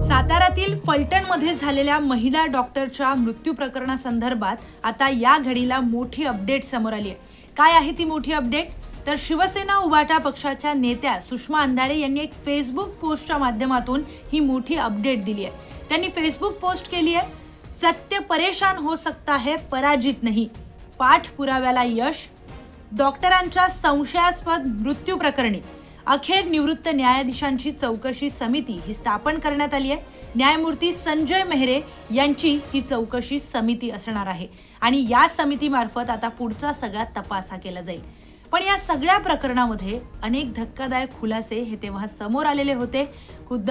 साताऱ्यातील फलटणमध्ये झालेल्या महिला डॉक्टरच्या मृत्यू प्रकरणासंदर्भात आता या घडीला मोठी अपडेट समोर आली आहे. काय आहे ती मोठी अपडेट? तर शिवसेना उभाटा पक्षाच्या नेत्या सुषमा अंधारे यांनी एक फेसबुक पोस्टच्या माध्यमातून ही मोठी अपडेट दिली आहे. त्यांनी फेसबुक पोस्ट केली आहे सत्य परेशान हो सकता है पराजित नाही. पाठ पुराव्याला यश डॉक्टरांच्या संशयास्पद मृत्यू प्रकरणी अखेर निवृत्त न्यायाधीशांची चौकशी समिती ही स्थापन करण्यात आली आहे. न्यायमूर्ती संजय मेहरे यांची ही चौकशी समिती असणार आहे. आणि या समितीमार्फत आता पुढचा सगळा तपास हा केला जाईल. पण या सगळ्या प्रकरणामध्ये अनेक धक्कादायक खुलासे हे तेव्हा समोर आलेले होते. खुद्द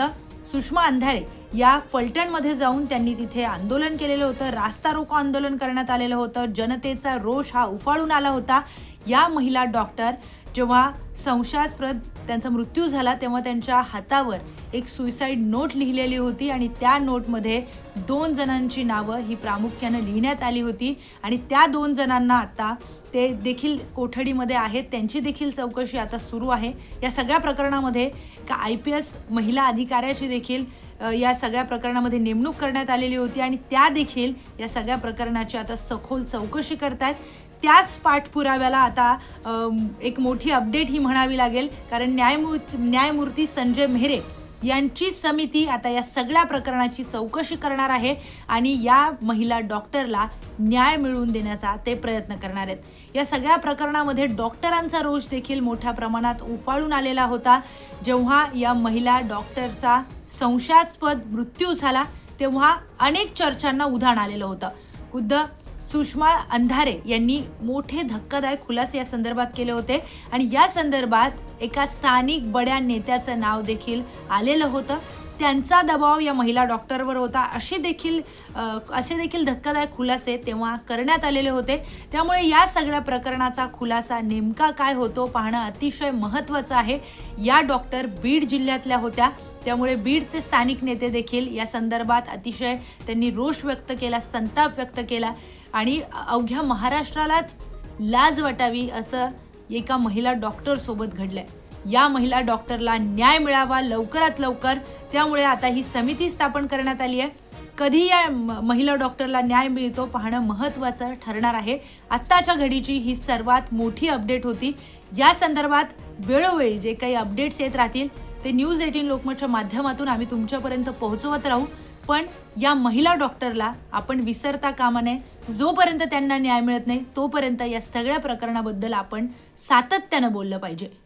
सुषमा अंधारे या फलटणमध्ये जाऊन त्यांनी तिथे आंदोलन केलेलं होतं. रास्ता रोको आंदोलन करण्यात आलेलं होतं. जनतेचा रोष हा उफाळून आला होता. या महिला डॉक्टर जेव्हा संशयास्पद त्यांचा मृत्यू झाला तेव्हा त्यांच्या हातावर एक सुईसाईड नोट लिहिलेली होती आणि त्या नोटमध्ये दोन जणांची नावं ही प्रामुख्यानं लिहिण्यात आली होती आणि त्या दोन जणांना आता ते देखील कोठडीमध्ये आहेत. त्यांची देखील चौकशी आता सुरू आहे. या सगळ्या प्रकरणामध्ये का आय पी एस महिला अधिकाऱ्याची देखील या सगळ्या प्रकरणामध्ये नेमणूक करण्यात आलेली होती आणि त्या देखील या सगळ्या प्रकरणाची आता सखोल चौकशी करतायत. त्याच पाठपुराव्याला आता एक मोठी अपडेट ही म्हणावी लागेल. कारण न्यायमूर्ती न्यायमूर्ती संजय मेहरे यांची समिती आता या सगळ्या प्रकरणाची चौकशी करणार आहे आणि या महिला डॉक्टरला न्याय मिळवून देण्याचा ते प्रयत्न करणार आहेत. या सगळ्या प्रकरणामध्ये डॉक्टरांचा रोष देखील मोठ्या प्रमाणात उफाळून आलेला होता. जेव्हा या महिला डॉक्टरचा संशयास्पद मृत्यू झाला तेव्हा अनेक चर्चांना उधाण आलेलं होतं. खुद्द सुषमा अंधारे यांनी मोठे धक्कादायक खुलासे या संदर्भात केले होते. आणि या संदर्भात एका स्थानिक बड्या नेत्याचं नाव देखील आलेलं होतं. त्यांचा दबाव या महिला डॉक्टरवर होता. असे देखील असे देखील धक्कादायक खुलासे तेव्हा करण्यात आलेले होते. त्यामुळे या सगळ्या प्रकरणाचा खुलासा नेमका काय होतो पाहणं अतिशय महत्त्वाचं आहे. या डॉक्टर बीड जिल्ह्यातल्या होत्या. त्यामुळे बीडचे स्थानिक नेते देखील या संदर्भात अतिशय त्यांनी रोष व्यक्त केला संताप व्यक्त केला आणि अवघ्या महाराष्ट्रालाच लाज वाटावी असं एका महिला डॉक्टरसोबत घडलं आहे या महिला डॉक्टरला न्याय मिळावा लवकरात लवकर. त्यामुळे आता ही समिती स्थापन करण्यात आली आहे. कधी या महिला डॉक्टरला न्याय मिळतो पाहणं महत्त्वाचं ठरणार आहे. आत्ताच्या घडीची ही सर्वात मोठी अपडेट होती. या संदर्भात वेळोवेळी जे काही अपडेट्स येत राहतील ते न्यूज एटीन लोकमतच्या माध्यमातून आम्ही तुमच्यापर्यंत पोहोचवत राहू. पण या महिला डॉक्टरला आपण विसरता कामा नये. जोपर्यंत त्यांना न्याय मिळत नाही तोपर्यंत या सगळ्या प्रकरणाबद्दल आपण सातत्यानं बोललं पाहिजे.